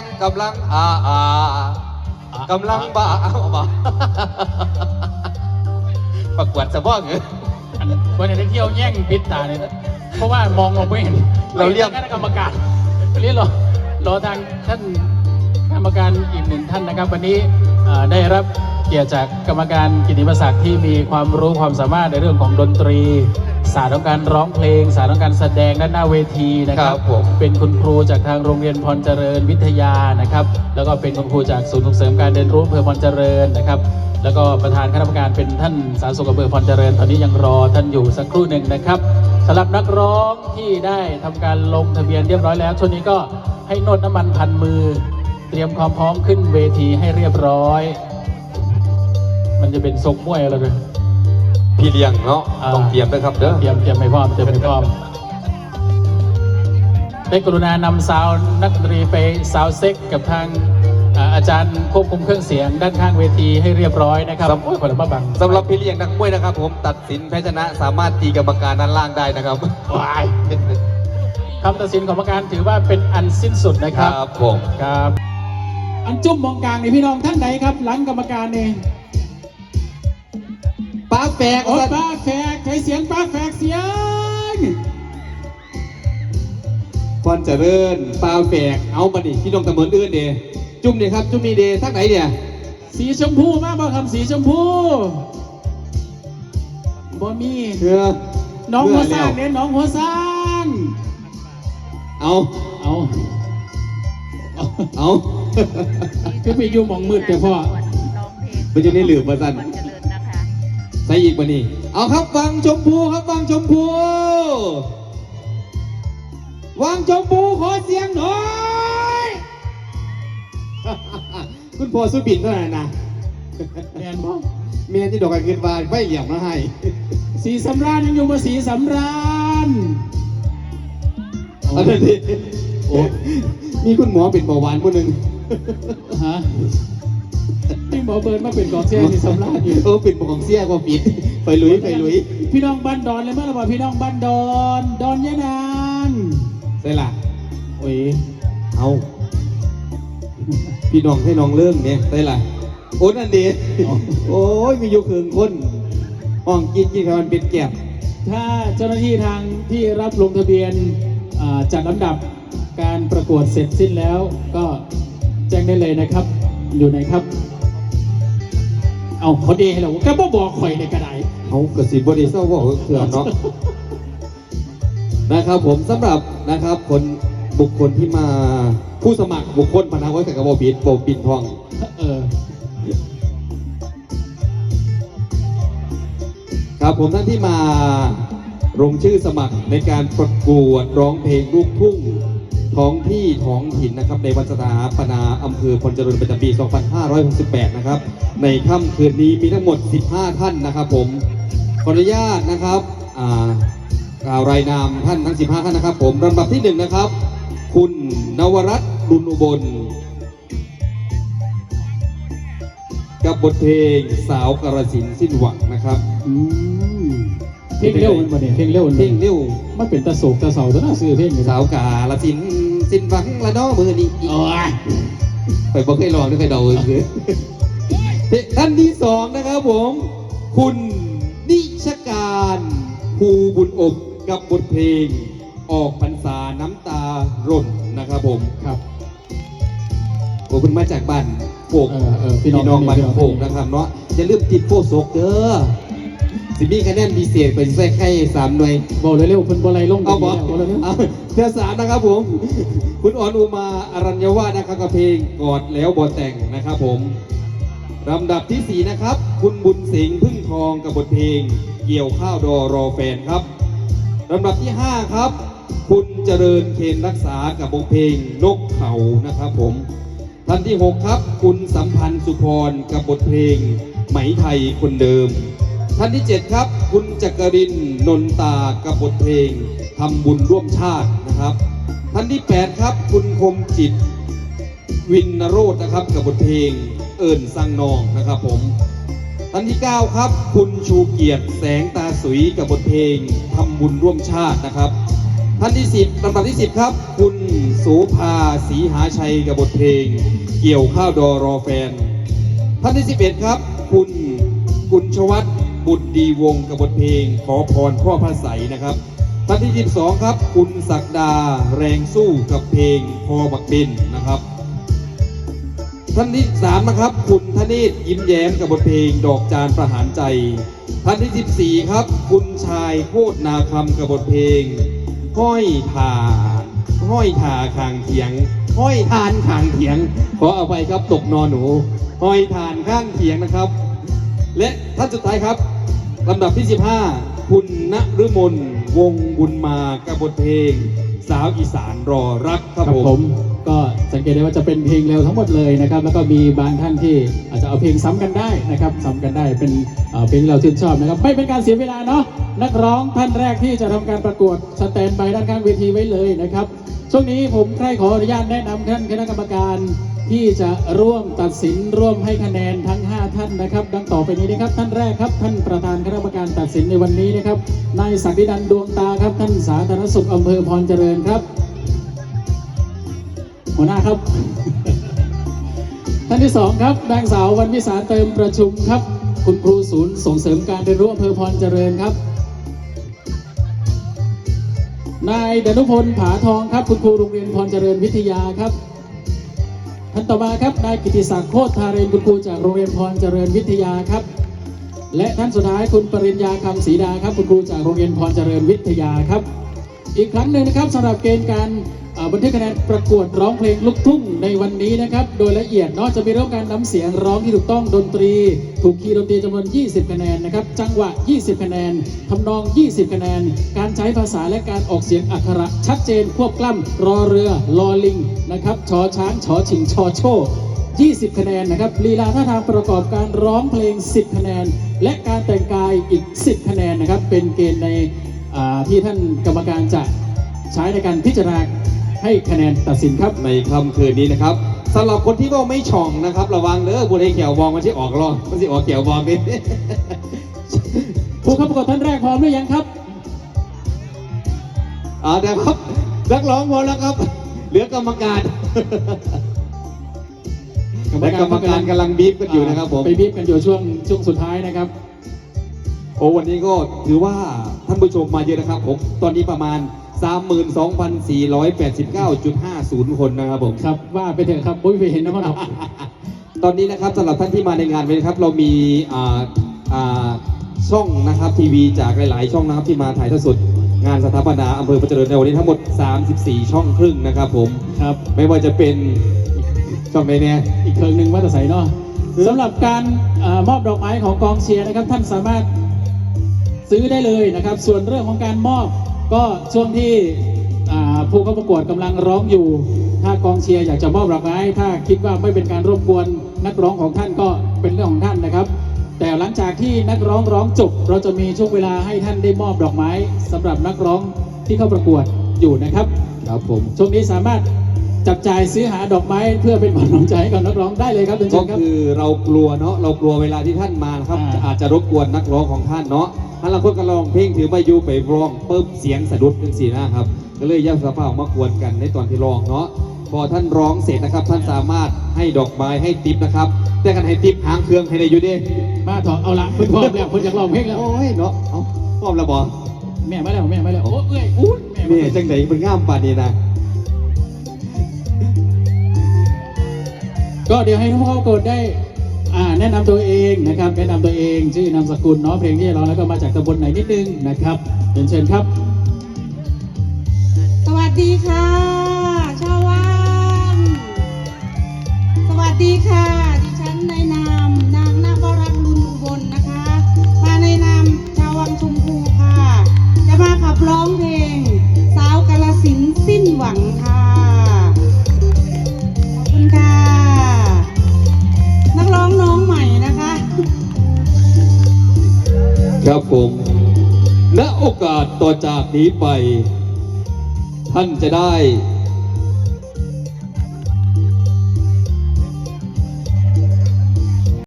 งกำลังอาอากำลังบ้าเอาบ้าประกวดสะบ้องเหรออันวันนี้ได้เที่ยวแย่งปิดตาเนี่ยนะเพราะว่ามองเราไม่เห็นเราเรียกคณะกรรมการเรียกรอรอทางท่านกรรมการอีกหนึ่งท่านนะครับ วันนี้เอ่อได้รับเกียรติจากกรรมการกิตติมศักดิ์ที่มีความรู้ความสามารถในเรื่องของดนตรี ศาสตร์ของการร้องเพลง ศาสตร์ของการแสดงด้านหน้าเวทีนะครับ ครับผมเป็นคุณครูจากทางโรงเรียนพรเจริญวิทยานะครับ แล้วก็เป็นคุณครูจากศูนย์ส่งเสริมการเรียนรู้อำเภอพรเจริญนะครับ แล้วก็ประธานคณะกรรมการเป็นท่านสาธารณสุขอำเภอพรเจริญ ตอนนี้ยังรอท่านอยู่สักครู่หนึ่งนะครับสำหรับนักร้องที่ได้ทำการลงทะเบียนเรียบร้อยแล้วช่วงนี้ก็ให้นวดน้ำมันพันมือ เตรียมความพร้อมขึ้นเวทีให้เรียบร้อย มันจะเป็นทรงมวยอะไรเลย พี่เลี้ยงเนาะอ่า ต้องเตรียมด้วยครับเด้อเตรียมเตรียมไม่พร้อมเตรียมไม่พร้อมได้กรุณานำซาวน์นักดนตรีไปซาวด์เซ็กกับทางอ่าอาจารย์ควบคุมเครื่องเสียงด้านข้างเวทีให้เรียบร้อยนะครับโอ้ยคนละมาบังสำหรับพี่เลี้ยงนักมวยนะครับ ผมตัดสินแพ้ชนะสามารถตีกรรมการด้านล่างได้นะครับวายคำตัดสินของกรรมการถือว่าเป็นอันสิ้นสุดนะคครัรับ บผม ครับ อันจุ่มมองกลางนี่พี่น้องท่านไหนครับ หลังกรรมการเอง ป้าแฝกโอ้ป้าแฝกใครเสียงป้าแฝกเสียงพรเจริญป้าแฝกเอามาดิพี่น้องตะเมินอื่นเดจุ่มเนี่ยครับ จุ่มนี่เดทักไหนเนี่ยสีชมพูมากบ่คำสีชมพูบ่มีเออน้องหัวสร้างเมื่อแล้วเนี่ยน้องหัวสร้างเอาเอาเอาเอาคือไปอยู่หมองมืดแต่พ่อมันจะได้เหลือมาสั่น ใส่อีกมานี่เอาครับฟังชมพูครับฟังชมพูวังชมพูขอเสียงหน่อย คุณพ่อสุบินเท่านั้นนะแมนบ่เมียที่ดอกกันขึ้นบานไม่เหลี่ยมมาให้ สีสำราญยังอยู่มาสีสำราญอันนั้นดิโอ้มีคุณหมอเป็นเบาหวานคนหนึ่งฮะ นี่หมอเบิร์นมาเป็นกองเชียร์สีสำราญอยู่ เออเป็นปกของเสียก็ปิด ไปลุยไปลุยพี่น้องบ้านดอนเลยเมื่อไหร่พี่น้องบ้านดอนดอนยะนางใส่ละโอ้ยเอาพี่น้องให้น้องเริ่มเนี่ยใส่ละโอ้นั่นดีโอ้ยมีอยู่เคืองคนห้องกินกินข้าวมันเป็นแก็บถ้าเจ้าหน้าที่ทางที่รับลงทะเบียนอ่าจัดลำดับการประกวดเสร็จสิ้นแล้วก็แจ้งได้เลยนะครับ อยู่ไหนครับ เอาพอดีให้เราก็บ่บอกข่อยในกระไดเอากระสีบริเศร้าว่าเถื่อนเนาะนะครับผมสำหรับนะครับคนบุคคลที่มาผู้สมัครบุคคลพนักไว้กับกระบอกบินโบบินทองเออครับผมท่านที่มาลงชื่อสมัครในการประกวดร้องเพลงลูกทุ่ง ท้องที่ท้องถิ่นนะครับในวันสถาปนาอำเภอพลเจริญประจำปี 2568 นะครับ ในค่ำคืนนี้มีทั้งหมด 15 ท่านนะครับผม ขออนุญาตนะครับอ่ากล่าวรายนามท่านทั้ง 15 ท่านนะครับผมลำดับที่ 1 นะครับ คุณนวรัตน์บุญอุบล กับบทเพลงสาวกระสินสิ้นหวังนะครับอื เพลงเร็วมันบ่เนี่ยเพลงเร็วมันเพลงเร็วมันเป็นตะโศกตะเสาตัวน่าซื้อเพลงอยู่สาวกาละสินสิ้นหวังละเน้อมือนี้โอ้ยไปบอกให้ลองด้วยใครเดาเลยท่านที่สองนะครับผม คุณนิชการภูบุญอบกับบทเพลง ออกพรรษาน้ำตาร่นนะครับผมครับขอบคุณมาจากบ้านโปกเออเออพี่พี่น้องน้องบ้านโปกนะครับเนาะอย่าลืมติดโฟโซกเด้อ สิมีคะแนนพิเศษเป็นใส่ไข่สามหน่วย บอกเร็วๆเพิ่นบ่ไล่ลงเอาบอล้วบอกเร็วเอาเทือสามนะครับผม คุณอ่อนอุมาอรัญญวาสนะครับกับเพลงกอดแล้วบอแต่งนะครับผมลำดับที่สี่นะครับ คุณบุญสิงห์พึ่งทองกับบทเพลง เกี่ยวข้าวดอรอแฟนครับลำดับที่ห้าครับ คุณเจริญเคนรักษากับบทเพลงนกเขานะครับผมท่านที่หกครับ คุณสัมพันธ์สุพรกับบทเพลงไหมไทยคนเดิม ท่านที่ 7 ครับ คุณจักรินนนตากับบทเพลงทำบุญร่วมชาตินะครับ ท่านที่ 8 ครับ คุณคมจิตวินนโรธนะครับกับบทเพลงเอิญสังนองนะครับผมท่านที่ 9 ครับ คุณชูเกียรติแสงตาสุยกับบทเพลงทำบุญร่วมชาตินะครับ ท่านที่สิบลำดับที่สิบครับ คุณสูภาศรีหาชัยกับบทเพลง เกี่ยวข้าวดอรอแฟน ท่านที่สิบเอ็ดครับ คุณกุญชวัฒน์ บุตรดีวงกับบทเพลง ขอพรพ่อพระใสนะครับท่านที่สิบสองครับ คุณศักดาแรงสู้กับเพลงพอบักบินนะครับท่านที่สามนะครับ คุณธเนศยิ้มแย้มกับบทเพลงดอกจานประหารใจท่านที่สิบสี่ครับ คุณชายโคตรนาคำกับบทเพลง ห้อยทาห้อยทาคางเถียง ห้อยทานคางเถียง ขอเอาไปครับตกนอนหนู ห้อยทานข้างเถียงนะครับ และท่านสุดท้ายครับ ลำดับที่ 15 คุณณฤมลวงบุญมากับบทเพลง สาวอีสานรอรักครับผมก็สังเกตได้ว่าจะเป็นเพลงเร็วทั้งหมดเลยนะครับ แล้วก็มีบางท่านที่อาจจะเอาเพลงซ้ำกันได้นะครับซ้ำกันได้เป็นเอ่อเพลงที่เราชื่นชอบนะครับ ไม่เป็นการเสียเวลาเนาะนักร้องท่านแรกที่จะทำการประกวดสแตนบายด้านข้างเวทีไว้เลยนะครับ ช่วงนี้ผมใครขออนุญาตแนะนำท่านคณะกรรมการที่จะร่วมตัดสินร่วมให้คะแนนทั้ง 5 ท่านนะครับ ดังต่อไปนี้นะครับ ท่านแรกครับ ท่านประธานคณะกรรมการตัดสินในวันนี้นะครับ นายศักดินันดวงตาครับ ท่านสาธารณสุขอำเภอพรเจริญครับ หัวหน้าครับ ท่านที่สองครับ นางสาววันวิสาเติมประชุมครับ คุณครูศูนย์ส่งเสริมการเรียนรู้อำเภอพรเจริญครับ นายดนุพลผาทองครับ คุณครูโรงเรียนพรเจริญวิทยาครับ ท่านต่อมาครับนายกิติศักดิ์โคตรทาเรนคุณครูจากโรงเรียนพรเจริญวิทยาครับ และท่านสุดท้ายคุณปริญญาคำศรีดาครับคุณครูจากโรงเรียนพรเจริญวิทยาครับ อีกครั้งหนึ่งนะครับสำหรับเกณฑ์การ บันทึกคะแนนประกวดร้องเพลงลูกทุ่งในวันนี้นะครับ โดยละเอียดเนาะจะมีเรื่องการนำเสียงร้องที่ถูกต้องดนตรี ถูกคีย์ดนตรีจำนวน 20 คะแนนนะครับ จังหวะ 20 คะแนนทำนอง 20 คะแนน การใช้ภาษาและการออกเสียงอักขระชัดเจนควบกล้ำรอเรือลอลิงนะครับชอช้างชอชิงชอโช20 คะแนนนะครับลีลาท่าทางประกอบการร้องเพลง 10 คะแนน และการแต่งกายอีก 10 คะแนนนะครับ เป็นเกณฑ์ในที่ท่านกรรมการจะใช้ในการพิจารณา ให้คะแนนตัดสินครับในค่ำคืนนี้นะครับสำหรับคนที่ว่าไม่ช่องนะครับ ระวังเด้อบุรีเขียวบองมันที่ออกรอมันที่ออกเขียวบองนี่ผู้เข้าประกวดท่านแรกพร้อมหรือยังครับอ่าเดี๋ยวครับนักร้องพอแล้วครับ เหลือกรรมการและกรรมการกำลังบีบกันอยู่นะครับผมไปบีบกันอยู่ช่วงช่วงสุดท้ายนะครับโอ้วันนี้ก็ถือว่าท่านผู้ชมมาเยอะนะครับผมตอนนี้ประมาณ 32,489.50 คนนะครับผม ครับว่าไปเถอะครับปุ้ยไปเห็นนะพ่อหนอกตอนนี้นะครับสำหรับท่านที่มาในงานวันนี้ครับ เรามีอ่าอ่าช่องนะครับทีวีจากหลาย ๆ ช่องนะครับที่มาถ่ายทอดสดงานสถาปนาอำเภอประเจริญในวันนี้ทั้งหมด 34 ช่องครึ่งนะครับผม ครับ ไม่ว่าจะเป็นช่องไหนเนี่ย อีกเครื่องหนึ่งว่าจะใส่เนาะสำหรับการเออมอบดอกไม้ของกองเชียร์นะครับ ท่านสามารถซื้อได้เลยนะครับ ส่วนเรื่องของการมอบ ก็ช่วงที่อ่าผู้เข้าประกวดกำลังร้องอยู่ ถ้ากองเชียร์อยากจะมอบดอกไม้ถ้าคิดว่าไม่เป็นการรบกวนนักร้องของท่านก็เป็นเรื่องของท่านนะครับ แต่หลังจากที่นักร้องร้องจบเราจะมีช่วงเวลาให้ท่านได้มอบดอกไม้สำหรับนักร้องที่เข้าประกวดอยู่นะครับ ครับผมช่วงนี้สามารถ จับจ่ายซื้อหาดอกไม้เพื่อเป็นขวัญน้ำใจให้กับนักร้องได้เลยครับเชิญก็ๆครับ คือเรากลัวเนาะเรากลัวเวลาที่ท่านมานะครับอ่า จะอาจจะรบกวนนักร้องของท่านเนาะท่านละคนก็ลองเพลงถือมาอยู่ไปร้องเพิ่มเสียงสะดุดเป็นสีนะครับก็เลยแยกสภาพออกมากวนกันในตอนที่ร้องเนาะพอท่านร้องเสร็จนะครับ ท่านสามารถให้ดอกไม้ให้ติปนะครับแต่กันให้ติปหางเครื่องให้ได้อยู่เดิมาถอดเอาละเพิ่นพร้อมแล้วเพิ่นอยากร้องเพลงแล้วโอ้ยเนาะเอาพร้อมแล้วบอแม่มาแล้วแม่มาแล้วโอ้เอ้ยอู้แม่มานี่จังไหนเป็นง่ามปานนี้นะ ก็เดี๋ยวให้ทุกผู้เข้ากดได้อ่าแนะนำตัวเองนะครับแนะนำตัวเองชื่อนามสกุลเนาะเพลงที่จะร้องแล้วก็มาจากตำบลไหนนิดนึงนะครับเชิญเชิญครับ สวัสดีค่ะ ครับผมณโอกาสต่อจากนี้ไป ท่านจะได้